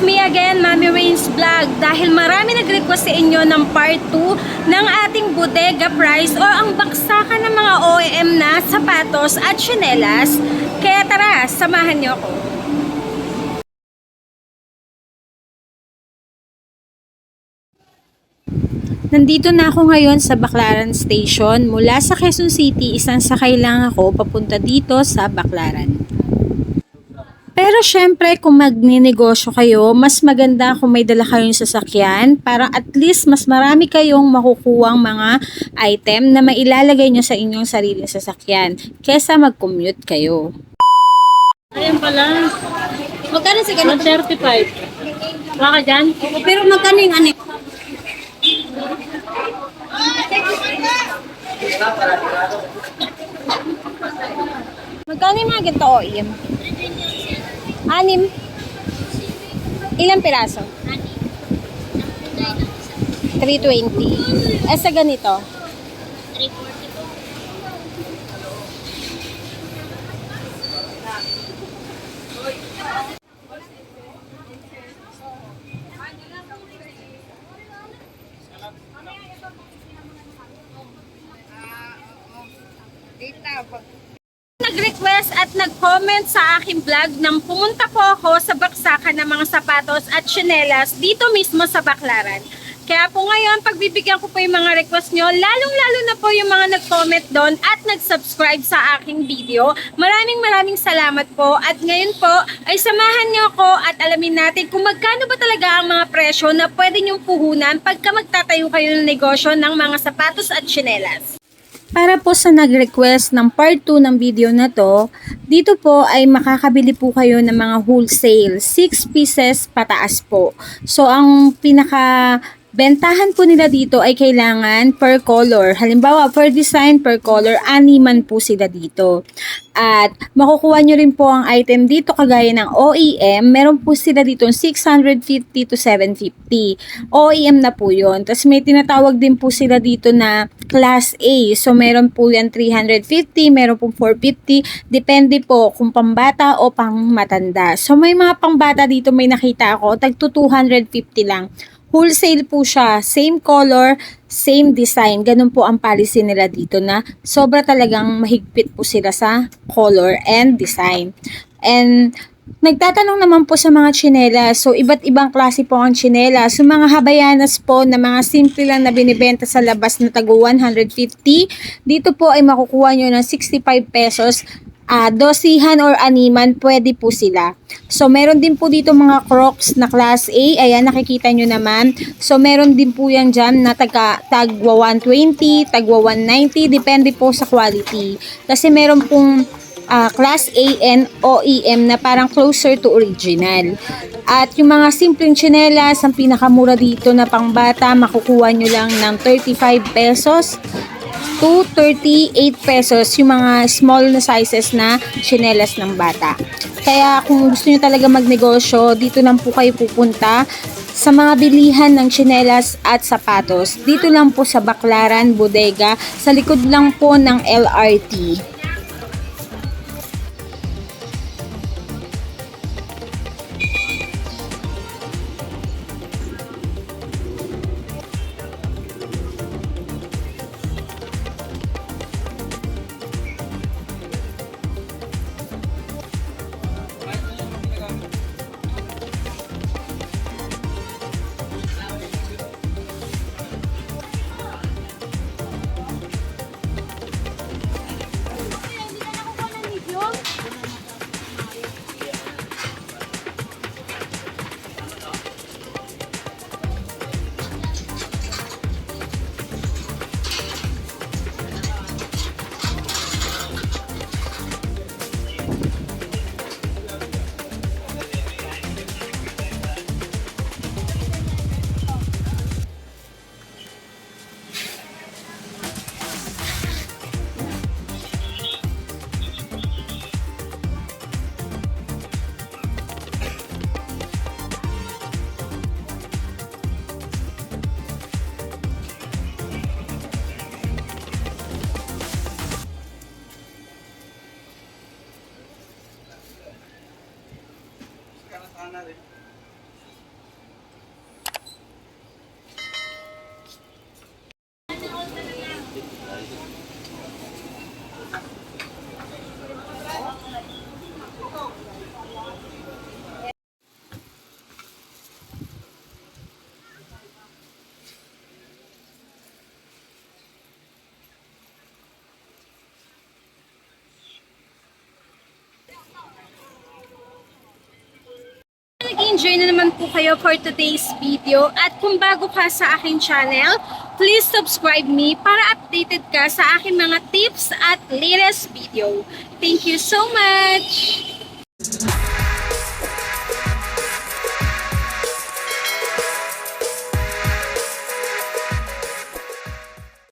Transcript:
It's me again, Mami Rains Vlog. Dahil marami nag-request sa inyo ng part 2 ng ating bodega price o ang baksakan ng mga OEM na sapatos at tsinelas. Kaya tara, samahan niyo ako. Nandito na ako ngayon sa Baclaran Station. Mula sa Quezon City, isang sakay lang ako papunta dito sa Baclaran. Pero syempre, kung magninegosyo kayo, mas maganda kung may dala kayong sasakyan para at least mas marami kayong makukuhang mga item na mailalagay nyo sa inyong sariling sasakyan kesa mag-commute kayo. Ayan pala, Magkano si ganito? 135. Baka dyan? Pero magkano yung ano? Magkano yung mga ganito OEM? Anim. Ilang piraso? 320. Eh sa ganito? 340. Nag-request at nag-comment sa aking vlog nang pumunta po ako sa baksakan ng mga sapatos at tsinelas dito mismo sa Baklaran. Kaya po ngayon, pagbibigyan ko po yung mga request nyo, lalong-lalo na po yung mga nag-comment doon at nag-subscribe sa aking video. Maraming maraming salamat po. At ngayon po, ay samahan nyo ako at alamin natin kung magkano ba talaga ang mga presyo na pwede nyong puhunan pagka magtatayo kayo ng negosyo ng mga sapatos at tsinelas. Para po sa nag-request ng part 2 ng video na to, dito po ay makakabili po kayo ng mga wholesale, 6 pieces pataas po. So ang pinaka bentahan po nila dito ay kailangan per color. Halimbawa, per design, per color, animan po sila dito. At makukuha nyo rin po ang item dito kagaya ng OEM. Meron po sila dito 650 to 750. OEM na po yon. Tapos may tinatawag din po sila dito na Class A. So meron po yan 350, meron po 450. Depende po kung pambata o pang matanda. So may mga pangbata dito may nakita ako. Tag 250 lang. Wholesale po siya. Same color, same design. Ganun po ang policy nila dito na sobra talagang mahigpit po sila sa color and design. And Nagtatanong naman po sa mga tsinelas. So, iba't ibang klase po ang tsinelas. So, mga habayanas po na mga simple lang na binibenta sa labas na tago 150. Dito po ay makukuha nyo ng 65 pesos. Ah, dosihan or animan, pwede po sila. So, meron din po dito mga crocs na class A. Ayan, nakikita nyo naman. So, meron din po yan dyan na taga, tagwa 120, tagwa 190. Depende po sa quality. Kasi meron pong ah, class A and OEM na parang closer to original. At yung mga simpleng tsinelas, ang pinakamura dito na pangbata, makukuha nyo lang ng 35 pesos to 38 pesos yung mga small na sizes na tsinelas ng bata. Kaya kung gusto nyo talaga magnegosyo, dito lang po kayo pupunta sa mga bilihan ng tsinelas at sapatos. Dito lang po sa Baklaran, Bodega, sa likod lang po ng LRT. Nag-enjoy na naman po kayo for today's video. At kung bago ka sa aking channel, please subscribe me para updated ka sa aking mga tips at latest video. Thank you so much!